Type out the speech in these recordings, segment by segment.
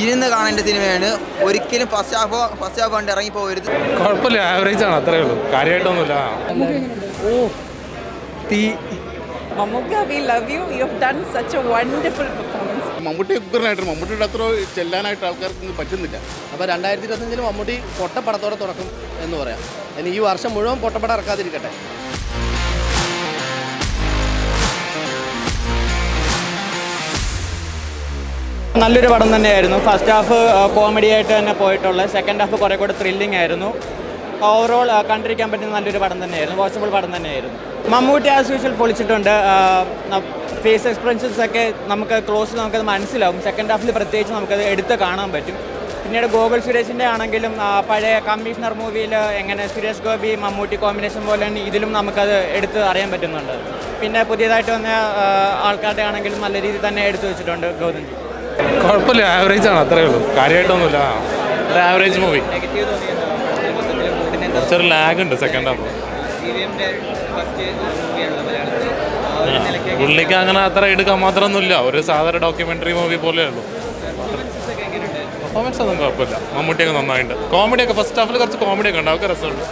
ഇരുന്ന് കാണേണ്ട സിനിമയാണ്. ഒരിക്കലും ഫസ്റ്റ് ഹാഫ് ഫസ്റ്റ് ഹാഫ് കണ്ട് ഇറങ്ങി പോകരുത്. കുഴപ്പമില്ല ആവറേജ് ആണ് അത്രേ ഉള്ളൂ. കാര്യമായിട്ടൊന്നുമില്ല. ഓ we love you. You have done such a wonderful performance. Mammootty ഉഗ്രനായിട്ട് മമ്മൂട്ടിയുടെ അത്ര ചെല്ലാനായിട്ട് ആൾക്കാർക്ക് പറ്റുന്നില്ല. അപ്പോൾ രണ്ടായിരത്തി ഇരുപത്തഞ്ചിൽ മമ്മൂട്ടി പൊട്ടപ്പടത്തോടെ തുറക്കും എന്ന് പറയാം. ഇനി ഈ വർഷം മുഴുവൻ പൊട്ടപ്പടം ഇറക്കാതിരിക്കട്ടെ. നല്ലൊരു പടം തന്നെയായിരുന്നു. ഫസ്റ്റ് ഹാഫ് കോമഡി ആയിട്ട് തന്നെ പോയിട്ടുള്ള. സെക്കൻഡ് ഹാഫ് കുറേ കൂടെ ത്രില്ലിംഗ് ആയിരുന്നു. ഓവറോൾ കണ്ടിരിക്കാൻ പറ്റുന്ന നല്ലൊരു പടം തന്നെയായിരുന്നു. വാച്ചബിൾ പടം തന്നെയായിരുന്നു. മമ്മൂട്ടി ആസ് യൂഷ്വൽ പൊളിച്ചിട്ടുണ്ട്. ഫേസ് എക്സ്പ്രഷൻസ് ഒക്കെ നമുക്ക് ക്ലോസ് നമുക്കത് മനസ്സിലാവും. സെക്കൻഡ് ഹാഫിൽ പ്രത്യേകിച്ച് നമുക്കത് എടുത്ത് കാണാൻ പറ്റും. പിന്നീട് ഗോകുൽ സുരേഷിന്റെ ആണെങ്കിലും പഴയ കമ്മീഷണർ മൂവിയിൽ എങ്ങനെ സുരേഷ് ഗോപി മമ്മൂട്ടി കോമ്പിനേഷൻ പോലെ തന്നെ ഇതിലും നമുക്കത് എടുത്ത് അറിയാൻ പറ്റുന്നുണ്ട്. പിന്നെ പുതിയതായിട്ട് വന്ന ആൾക്കാരുടെ ആണെങ്കിലും നല്ല രീതിയിൽ തന്നെ എടുത്തു വെച്ചിട്ടുണ്ട് ഗൗതംജി കുഴപ്പമില്ല ആവറേജ് ആണ് അത്രേ ഉള്ളൂ. കാര്യമായിട്ടൊന്നുമില്ല. ഒരു ആവറേജ് മൂവി കുറച്ചൊരു ലാഗ് ഉണ്ട് സെക്കൻഡ് ഹാഫ് പുള്ളിക്ക് അങ്ങനെ അത്ര എടുക്കാൻ മാത്രമൊന്നുമില്ല. ഒരു സാധാരണ ഡോക്യുമെന്ററി മൂവി പോലെ ഉള്ളൂ. പെർഫോമൻസ് ഒന്നും കുഴപ്പമില്ല. മമ്മൂട്ടിയൊക്കെ നന്നായിട്ടുണ്ട്. കോമഡിയൊക്കെ ഫസ്റ്റ് ഹാഫിൽ കുറച്ച് കോമഡിയൊക്കെ ഉണ്ട്. അതൊക്കെ രസമുണ്ട്.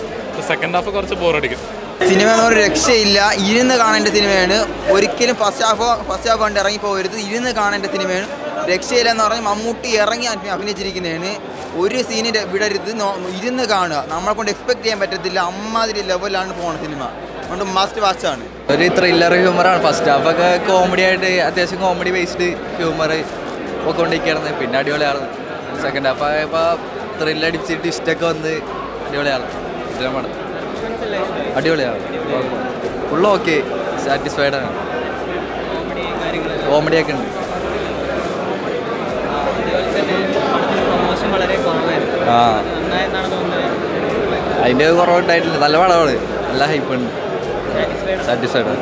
സെക്കൻഡ് ഹാഫ് കുറച്ച് ബോറടിക്കും സിനിമ എന്ന് പറഞ്ഞ രക്ഷയില്ല. ഇരുന്ന് കാണേണ്ട സിനിമയാണ്. ഒരിക്കലും ഫസ്റ്റ് ഹാഫോ ഫസ്റ്റ് ഹാഫ് കണ്ട് ഇറങ്ങി പോകരുത് ഇരുന്ന് കാണേണ്ട സിനിമയാണ്. രക്ഷയില്ല പറഞ്ഞ് പറഞ്ഞാൽ മമ്മൂട്ടി ഇറങ്ങി അഭിനയിച്ചിരിക്കുന്നതിന് ഒരു സീനിന്റെ വിടരുത്. ഇരുന്ന് കാണുക. നമ്മളെ കൊണ്ട് എക്സ്പെക്ട് ചെയ്യാൻ പറ്റത്തില്ല. അമ്മാതിരി ലെവലാണ് പോകുന്ന സിനിമ അതുകൊണ്ട് മസ്റ്റ് വാച്ച് ആണ്. ഒരു ത്രില്ലർ ഹ്യൂമറാണ് ഫസ്റ്റ് ഹാഫ് ഒക്കെ കോമഡി ആയിട്ട് അത്യാവശ്യം കോമഡി ബേസ്ഡ് ഹ്യൂമർ ഒക്കെ കൊണ്ടിരിക്കുകയായിരുന്നു. പിന്നെ അടിപൊളിയായിരുന്നു. സെക്കൻഡ് ഹാഫ് ആയപ്പോൾ ത്രില്ലടിച്ച് ട്വിസ്റ്റൊക്കെ വന്ന് അടിപൊളിയാണ് പടം. അടിപൊളിയാണ് ഫുള്ള് ഓക്കെ സാറ്റിസ്ഫൈഡ് ആണ്. കോമഡിയൊക്കെ ഉണ്ട്. ആ. അതിന്റെ കുറവുണ്ടായിട്ടില്ല. നല്ല പടമാണ്. നല്ല ഹൈപ്പ് ഉണ്ട്. സാറ്റിസ്ഫൈഡ്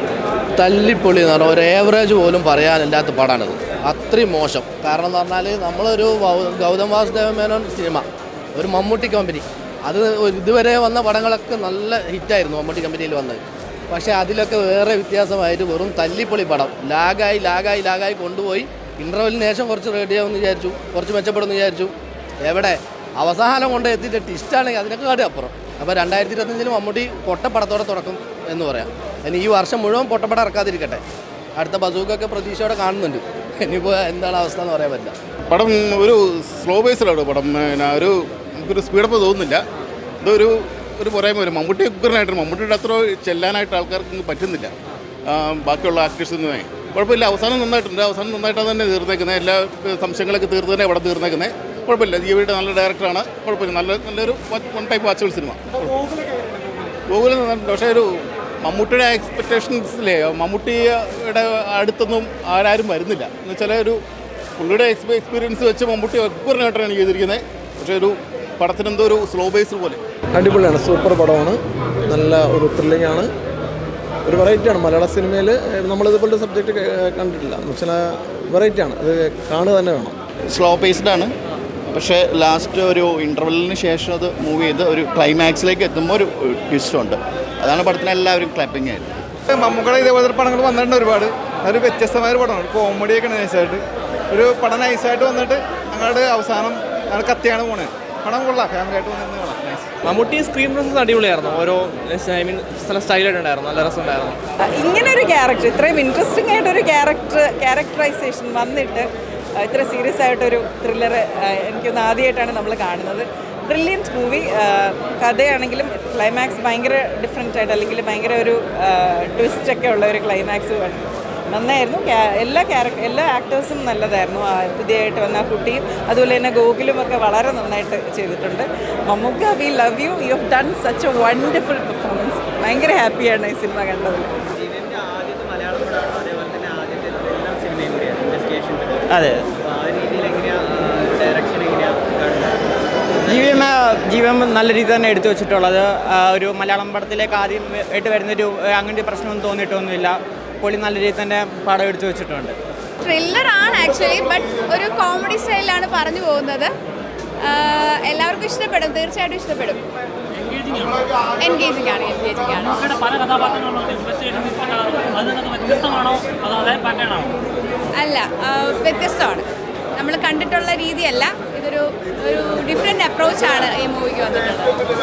തല്ലിപ്പൊളി എന്ന് പറഞ്ഞാൽ ഒരു ഏവറേജ് പോലും പറയാനില്ലാത്ത പടമാണിത് അത്രയും മോശം. കാരണം എന്ന് പറഞ്ഞാൽ നമ്മളൊരു ഗൗതം വാസുദേവ മേനോൻ സിനിമ. ഒരു മമ്മൂട്ടി കമ്പനി അത് ഇതുവരെ വന്ന പടങ്ങളൊക്കെ നല്ല ഹിറ്റായിരുന്നു മമ്മൂട്ടി കമ്പനിയിൽ വന്നത്. പക്ഷേ അതിലൊക്കെ വേറെ വ്യത്യാസമായിട്ട് വെറും തല്ലിപ്പൊളി പടം. ലാഗായി ലാഗായി ലാഗായി കൊണ്ടുപോയി. ഇന്റർവെല്ലിന് ശേഷം കുറച്ച് റെഡിയാവുമെന്ന് വിചാരിച്ചു കുറച്ച് മെച്ചപ്പെടുമെന്ന് വിചാരിച്ചു. എവിടെ? അവസാനം കൊണ്ട് എത്തിയിട്ട് ടിസ്റ്റാണെങ്കിൽ അതിനൊക്കെ കാട്ടി അപ്പുറം. അപ്പോൾ രണ്ടായിരത്തി ഇരുപത്തഞ്ചിൽ മമ്മൂട്ടി പൊട്ടപ്പടത്തോടെ തുറക്കും എന്ന് പറയാം. ഇനി ഈ വർഷം മുഴുവൻ പൊട്ടപ്പടം ഇറക്കാതിരിക്കട്ടെ. അടുത്ത ബസൂക്കൊക്കെ പ്രതീക്ഷയോടെ കാണുന്നുണ്ട്. ഇനിയിപ്പോൾ എന്താണ് അവസ്ഥ എന്ന് പറയാൻ പറ്റില്ല. പടം ഒരു സ്ലോ ബേസിലാണ് പടം. പിന്നെ ഒരു നമുക്കൊരു സ്പീഡപ്പ് തോന്നുന്നില്ല. ഇതൊരു ഒരു പോരായ്മ വരും. മമ്മൂട്ടി ഉഗ്രനായിട്ട് മമ്മൂട്ടിയുടെ അത്ര ചെല്ലാനായിട്ട് ആൾക്കാർക്ക് പറ്റുന്നില്ല. ബാക്കിയുള്ള ആക്ടേഴ്സ് നിന്നേ കുഴപ്പമില്ല. അവസാനം നന്നായിട്ടുണ്ട്. അവസാനം നന്നായിട്ടാണ് തന്നെ തീർന്നേക്കുന്നത്. എല്ലാ സംശയങ്ങളൊക്കെ തീർത്ത് തന്നെ ഇവിടെ തീർന്നേക്കുന്നത് കുഴപ്പമില്ല. ജീവിയുടെ നല്ല ഡയറക്ടറാണ്. കുഴപ്പമില്ല. നല്ല നല്ലൊരു വൺ ടൈപ്പ് വാച്ചബിൾ സിനിമ. ഗോകുലം നന്നായിട്ടുണ്ട് പക്ഷേ ഒരു മമ്മൂട്ടിയുടെ എക്സ്പെക്ടേഷൻസിലെ മമ്മൂട്ടിയുടെ അടുത്തൊന്നും ആരാരും വരുന്നില്ല. എന്ന് വെച്ചാൽ ഒരു പുള്ളിയുടെ എക്സ്പ എക്സ്പീരിയൻസ് വെച്ച് മമ്മൂട്ടി ഒക്കുറിനായിട്ടാണ് ചെയ്തിരിക്കുന്നത്. പക്ഷേ ഒരു പടത്തിനെന്തോ ഒരു സ്ലോ ബേസ് പോലെ. അടിപൊളിയാണ്. സൂപ്പർ പടമാണ്. നല്ല ഒരു ത്രില്ലിംഗ് ആണ്. ഒരു വെറൈറ്റിയാണ് മലയാള സിനിമയിൽ നമ്മളിതുപോലത്തെ സബ്ജക്റ്റ് കണ്ടിട്ടില്ല. എന്ന് വെച്ചാൽ വെറൈറ്റിയാണ് അത് കാണുക തന്നെ വേണം. സ്ലോ പേസ്ഡ് ആണ്. പക്ഷേ ലാസ്റ്റ് ഒരു ഇന്റർവെല്ലിന് ശേഷം അത് മൂവ് ചെയ്ത് ഒരു ക്ലൈമാക്സിലേക്ക് എത്തുമ്പോൾ ഒരു ട്വിസ്റ്റ് ഉണ്ട്. അതാണ് പടത്തിന് എല്ലാവരും ക്ലാപ്പിംഗ് ആയിരുന്നു മമ്മൂക്കളെ ഇതേപോലെ പടങ്ങൾ വന്നിട്ടുണ്ട് ഒരുപാട്. അതൊരു വ്യത്യസ്തമായ ഒരു പടമാണ് കോമഡിയൊക്കെ നൈസായിട്ട്. ഒരു പടം നൈസായിട്ട് വന്നിട്ട് ഞങ്ങളുടെ അവസാനം ഞങ്ങൾ കത്തിയാണ് പോണേ. പടം കൊള്ളാം. ഫാമിലി ആയിട്ട് വന്നിരുന്ന് മമ്മൂട്ടി സ്ക്രീൻ പ്രസൻസ് അടിപൊളിയായിരുന്നു. ഓരോ ഐ മീൻ നല്ല സ്റ്റൈലായിട്ട് ഉണ്ടായിരുന്നു നല്ല രസമുണ്ടായിരുന്നു. ഇങ്ങനെ ഒരു ക്യാരക്ടർ ഇത്രയും ഇൻട്രസ്റ്റിംഗ് ആയിട്ടൊരു ക്യാരക്ടർ ക്യാരക്ടറൈസേഷൻ വന്നിട്ട് ഇത്ര സീരിയസ് ആയിട്ടൊരു ത്രില്ലർ എനിക്കൊന്ന് ആദ്യമായിട്ടാണ് നമ്മൾ കാണുന്നത്. ബ്രില്യന്റ് മൂവി കഥയാണെങ്കിലും ക്ലൈമാക്സ് ഭയങ്കര ഡിഫറെന്റ് ആയിട്ട് അല്ലെങ്കിൽ ഭയങ്കര ഒരു ട്വിസ്റ്റൊക്കെ ഉള്ള ഒരു ക്ലൈമാക്സ് നന്നായിരുന്നു. എല്ലാ ക്യാരക്ടർ എല്ലാ ആക്ടേഴ്സും നല്ലതായിരുന്നു. ആ, പുതിയതായിട്ട് വന്ന ആ കുട്ടിയും അതുപോലെ തന്നെ ഗോകുലും ഒക്കെ വളരെ നന്നായിട്ട് ചെയ്തിട്ടുണ്ട്. Mammukka we love you you have done such a wonderful performance ഭയങ്കര ഹാപ്പിയാണ് ഈ സിനിമ കണ്ടതിൽ. അതെ. ജീവി ജീവൻ നല്ല രീതി തന്നെ എടുത്തു വെച്ചിട്ടുള്ളത്. ഒരു മലയാളം പടത്തിലേക്ക് ആദ്യം ആയിട്ട് വരുന്നൊരു അങ്ങനെ ഒരു പ്രശ്നമൊന്നും തോന്നിയിട്ടൊന്നുമില്ല. പുള്ളി നല്ല രീതിയിൽ തന്നെ പടം എടുത്തു വെച്ചിട്ടുണ്ട്. ത്രില്ലർ ആണ് ആക്ച്വലി ബട്ട് ഒരു കോമഡി സ്റ്റൈലിലാണ് പറഞ്ഞു പോകുന്നത്. എല്ലാവർക്കും ഇഷ്ടപ്പെടും തീർച്ചയായിട്ടും ഇഷ്ടപ്പെടും. എൻഗേജിങ് ആണ്? എൻഗേജിങ് ആണ് അല്ല വ്യത്യസ്തമാണ്. നമ്മൾ കണ്ടിട്ടുള്ള രീതിയല്ല. ഇതൊരു ഒരു ഡിഫറെന്റ് അപ്രോച്ചാണ് ഈ മൂവിക്ക് വന്നിട്ടുള്ളത്.